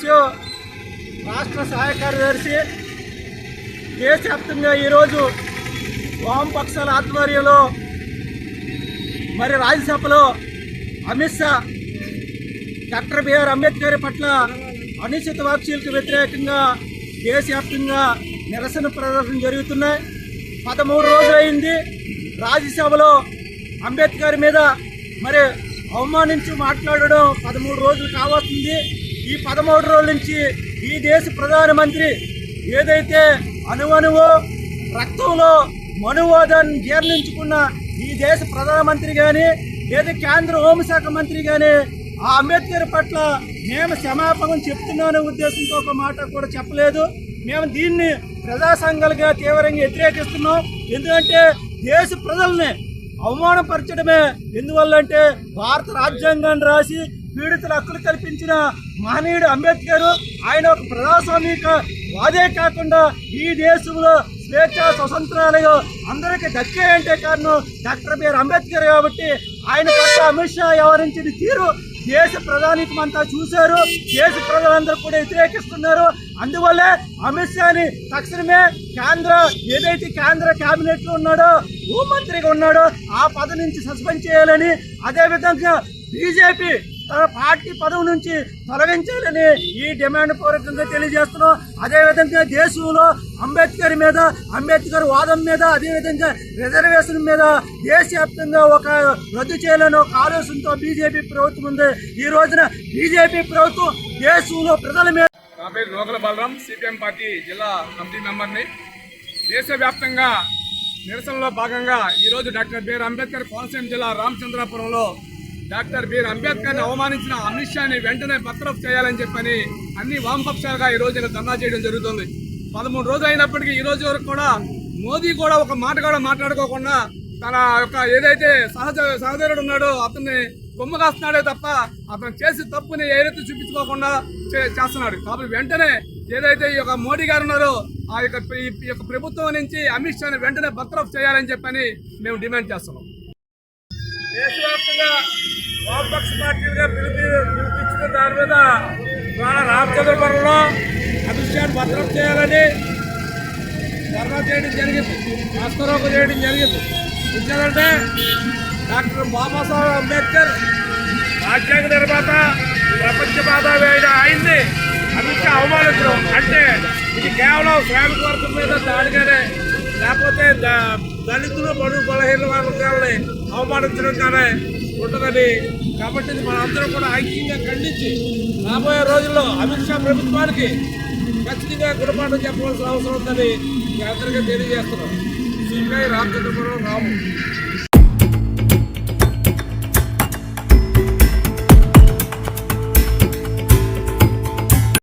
RSU రాష్ట్ర సహాయ కార్యదర్శి దేశవ్యాప్తంగా ఈరోజు వామపక్షాల ఆధ్వర్యంలో మరి రాజ్యసభలో అమిత్ షా డాక్టర్ బిఆర్ అంబేద్కర్ పట్ల అనిశ్చిత వాప్సీలకు వ్యతిరేకంగా దేశవ్యాప్తంగా నిరసన ప్రదర్శన జరుగుతున్నాయి. పదమూడు రోజులైంది రాజ్యసభలో అంబేద్కర్ మీద మరి అవమానించి మాట్లాడడం పదమూడు రోజులు కావాల్సింది ఈ పదమూడు రోజుల నుంచి ఈ దేశ ప్రధానమంత్రి ఏదైతే అణువణువో రక్తంలో మనువాదాన్ని జీర్ణించుకున్న ఈ దేశ ప్రధానమంత్రి కానీ లేదా కేంద్ర హోంశాఖ మంత్రి కానీ ఆ అంబేద్కర్ పట్ల మేము క్షమాపణం చెప్తున్నానే ఉద్దేశంతో ఒక మాట కూడా చెప్పలేదు. మేము దీన్ని ప్రజా సంఘాలుగా తీవ్రంగా వ్యతిరేకిస్తున్నాం. ఎందుకంటే దేశ ప్రజల్ని అవమానపరచడమే. ఎందువల్ల అంటే భారత రాజ్యాంగాన్ని రాసి పీడితుల హక్కులు కల్పించిన మహనీయుడు అంబేద్కర్ ఆయన ఒక ప్రజాస్వామిక వాదే కాకుండా ఈ దేశంలో స్వేచ్ఛ స్వతంత్రాలు అందరికీ దక్కాయంటే కారణం డాక్టర్ బిఆర్ అంబేద్కర్ కాబట్టి ఆయన పట్ల అమిత్ షా వ్యవహరించిన తీరు దేశ ప్రధానికం అంతా చూశారు. దేశ ప్రజలందరూ కూడా వ్యతిరేకిస్తున్నారు. అందువల్లే అమిత్ షాని తక్షణమే కేంద్ర ఏదైతే కేంద్ర క్యాబినెట్లో ఉన్నాడో హోంమంత్రిగా ఉన్నాడో ఆ పదవి నుంచి సస్పెండ్ చేయాలని అదేవిధంగా బీజేపీ పార్టీ పదవి నుంచి తొలగించాలని ఈ డిమాండ్ పూర్వకంగా తెలియజేస్తున్నాం. అదేవిధంగా దేశంలో అంబేద్కర్ మీద అంబేద్కర్ వాదం మీద అదేవిధంగా రిజర్వేషన్ మీద దేశవ్యాప్తంగా ఒక రద్దు చేయాలని ఒక ఆలోచనతో బీజేపీ ప్రభుత్వం ఉంది. ఈ రోజున బీజేపీ ప్రభుత్వం దేశంలో ప్రజల మీద నా పేరు నోకల బలరాం సిపిఎం పార్టీ జిల్లా కమిటీ మెంబర్ని. దేశవ్యాప్తంగా నిరసనలో భాగంగా ఈరోజు డాక్టర్ బిఆర్ అంబేద్కర్ కోనసీమ జిల్లా రామచంద్రాపురంలో డాక్టర్ బిఆర్ అంబేద్కర్ని అవమానించిన అమిత్ షాని వెంటనే బర్తరఫ్ చేయాలని చెప్పని అన్ని వామపక్షాలుగా ఈ రోజున ధర్నా చేయడం జరుగుతుంది. పదమూడు రోజులు అయినప్పటికీ ఈ రోజు వరకు కూడా మోదీ కూడా ఒక మాట కూడా మాట్లాడుకోకుండా తన యొక్క ఏదైతే సహజ సహచరుడు ఉన్నాడో అతన్ని కొమ్మ కాస్తున్నాడే తప్ప అతను చేసి తప్పుని ఏదైతే చూపించుకోకుండా చే- చేస్తున్నాడు. కాబట్టి వెంటనే ఏదైతే ఈ యొక్క మోడీ గారు ఉన్నారో ఆ యొక్క ఈ ఈ యొక్క ప్రభుత్వం నుంచి అమిత్ షాని వెంటనే బర్తరఫ్ చేయాలని చెప్పని మేము డిమాండ్ చేస్తున్నాం. దేశవ్యాప్తంగా వామపక్ష పార్టీలుగా పిలిపి పిలిపించిన దాని మీద ఇవాళ రామచంద్రపురంలో అమిత్ భద్రం చేయాలని ధర్నా చేయడం జరిగింది. రాష్ట్రారోపణ చేయడం జరిగింది. ఎందుకంటే డాక్టర్ బాబాసాహెబ్ అంబేద్కర్ రాజ్యాంగ నిర్మాత ప్రపంచ మేధావి అయిన ఆయన్ని అమిత్ షా అవమానించడం. అంటే ఇది కేవలం శ్రామిక వర్గం మీద దాడిగానే లేకపోతే దళితులు బడు బలహీన వర్గాలని అవమానించడం కానీ ఉండదని కాబట్టి ఇది మనందరం కూడా ఐక్యంగా ఖండించి రాబోయే రోజుల్లో అమిత్ షా ప్రభుత్వానికి ఖచ్చితంగా గుణపాఠం చెప్పవలసిన అవసరం ఉందని మీ అందరికీ తెలియజేస్తున్నాం. సిపిఐ రామచంద్రపురం రాము.